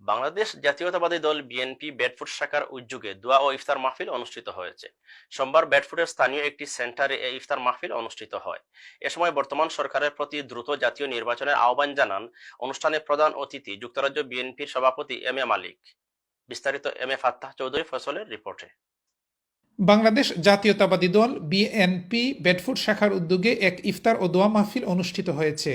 বাংলাদেশ জাতীয়তাবাদী দল বিএনপি বেডফুট শাখার উদ্যোগে দোয়া ও ইফতার মাহফিল অনুষ্ঠিত হয়েছে। সোমবার ব্যাডফুটের স্থানীয় একটি সেন্টারে এই ইফতার মাহফিল অনুষ্ঠিত হয়। এ সময় বর্তমান সরকারের প্রতি দ্রুত জাতীয় নির্বাচনের আহ্বান জানান অনুষ্ঠানে প্রধান অতিথি যুক্তরাজ্য বিএনপির সভাপতি এম এ মালিক। বিস্তারিত এম এ ফাত্তাহ চৌধুরী ফসলের রিপোর্টে। বাংলাদেশ জাতীয়তাবাদী দল বিএনপি বেডফুড শাখার উদ্যোগে এক ইফতার ও দোয়া মাহফিল অনুষ্ঠিত হয়েছে।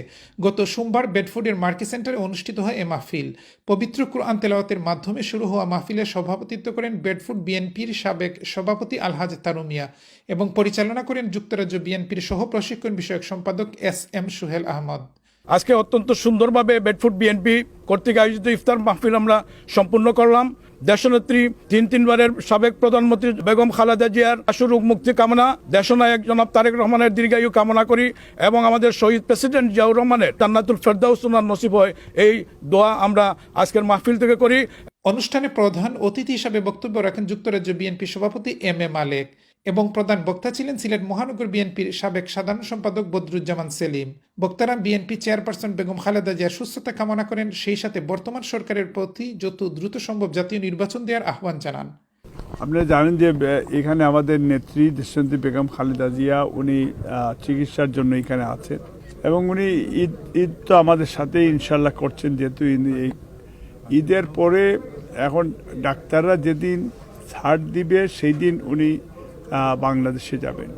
গত সোমবার বেডফুডের মার্কেট সেন্টারে অনুষ্ঠিত হয় এ মাহফিল। পবিত্র কুরআন তেলাওয়াতের মাধ্যমে শুরু হওয়া মাহফিলের সভাপতিত্ব করেন বেডফুড বিএনপির সাবেক সভাপতি আলহাজ তারুমিয়া এবং পরিচালনা করেন যুক্তরাজ্য বিএনপির সহ প্রশিক্ষণ বিষয়ক সম্পাদক এস এম সুহেল আহমদ। আজকে অত্যন্ত সুন্দরভাবে বেডফুট বিএনপি কর্তৃক আয়োজিত ইফতার মাহফিল আমরা সম্পূর্ণ করলাম। দেশনেত্রী তিন তিনবারের সাবেক প্রধানমন্ত্রী বেগম খালেদা জিয়ার আশুরোগ মুক্তি কামনা, দেশনায়ক জনাব তারেক রহমানের দীর্ঘায়ু কামনা করি এবং আমাদের শহীদ প্রেসিডেন্ট জিয়াউর রহমানের তান্নাতুল ফেরদাউস ওনার নসিব হয়, এই দোয়া আমরা আজকের মাহফিল থেকে করি। অনুষ্ঠানে প্রধান অতিথি হিসাবে বক্তব্য রাখেন যুক্তরাজ্য বিএনপি সভাপতি এম এ মালেক। এবং প্রধান বক্তা ছিলেন সিলেট মহানগর বিএনপির সাবেক সাধারণ সম্পাদক বদরুজ্জামান সেলিম। বক্তারা বিএনপি চেয়ারপারসন বেগম খালেদা জিয়ার সুস্থতা কামনা করেন, সেই সাথে বর্তমান সরকারের প্রতি যত দ্রুত সম্ভব জাতীয় নির্বাচন দেওয়ার আহ্বান জানান। আপনারা জানেন যে এখানে আমাদের নেত্রী দেশনেত্রী বেগম খালেদা জিয়া, উনি চিকিৎসার জন্য এখানে আছেন এবং উনি ঈদ ঈদ তো আমাদের সাথে ইনশাল্লাহ করছেন যেহেতু ঈদের পরে এখন ডাক্তাররা যেদিন ছাড় দিবে, সেই দিন উনি বাংলাদেশে যাবেন।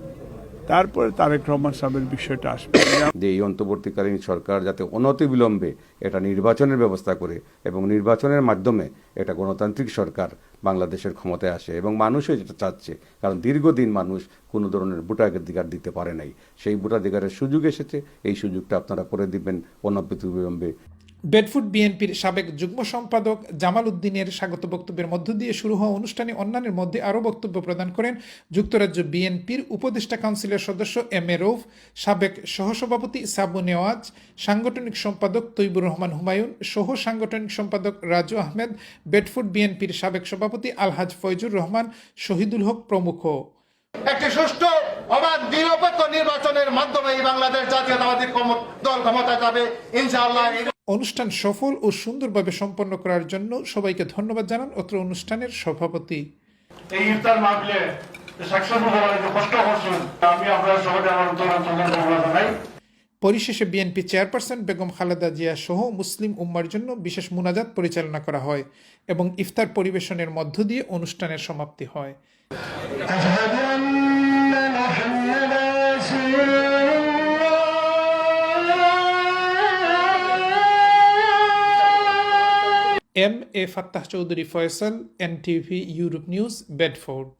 তারপরে তারেক রহমান সাহেবের বিষয়টা আসবে। যে এই অন্তর্বর্তীকালীন সরকার যাতে অনতি অনতিবিলম্বে এটা নির্বাচনের ব্যবস্থা করে এবং নির্বাচনের মাধ্যমে এটা গণতান্ত্রিক সরকার বাংলাদেশের ক্ষমতায় আসে এবং মানুষও যেটা চাচ্ছে। কারণ দীর্ঘদিন মানুষ কোনো ধরনের ভোটাধিকার দিতে পারে নাই। সেই ভোটাধিকারের সুযোগ এসেছে। এই সুযোগটা আপনারা করে দিবেন অনতিবিলম্বে বেডফুড বিএনপির সাবেক যুগ্ম সম্পাদক জামাল উদ্দিনের স্বাগত বক্তব্যের মধ্য দিয়ে শুরু হওয়া অনুষ্ঠানে অন্যান্যের মধ্যে আরও বক্তব্য প্রদান করেন যুক্তরাজ্য বিএনপির উপদেষ্টা কাউন্সিলের সদস্য এম এ রৌফ, সাবেক সহসভাপতি সাবু নেওয়াজ, সাংগঠনিক সম্পাদক তৈবুর রহমান হুমায়ুন সহ সাংগঠনিক সম্পাদক রাজু আহমেদ বেডফুড বিএনপির সাবেক সভাপতি আলহাজ ফয়জুর রহমান, শহীদুল হক প্রমুখ। একটি সুষ্ঠু, অবাধ, নিরপেক্ষ নির্বাচনের মাধ্যমে এই বাংলাদেশ জাতীয়তাবাদী দল ক্ষমতায় যাবে। ইনশাআল্লাহ অনুষ্ঠান সফল ও সুন্দরভাবে সম্পন্ন করার জন্য সবাইকে ধন্যবাদ জানান অত্র অনুষ্ঠানের সভাপতি। এই ইফতার মাহফিলে সাকসেসফুল হওয়ার যে কষ্ট করছেন আমি আপনার সবাই আমার অন্তর অন্তর ধন্যবাদ জানাই। পরিশেষে বিএনপি চেয়ারপারসন বেগম খালেদা জিয়া সহ মুসলিম উম্মার জন্য বিশেষ মুনাজাত পরিচালনা করা হয় এবং ইফতার পরিবেশনের মধ্য দিয়ে অনুষ্ঠানের সমাপ্তি হয়। M A Fattah Chowdhury Faisal NTV Europe news Bedford.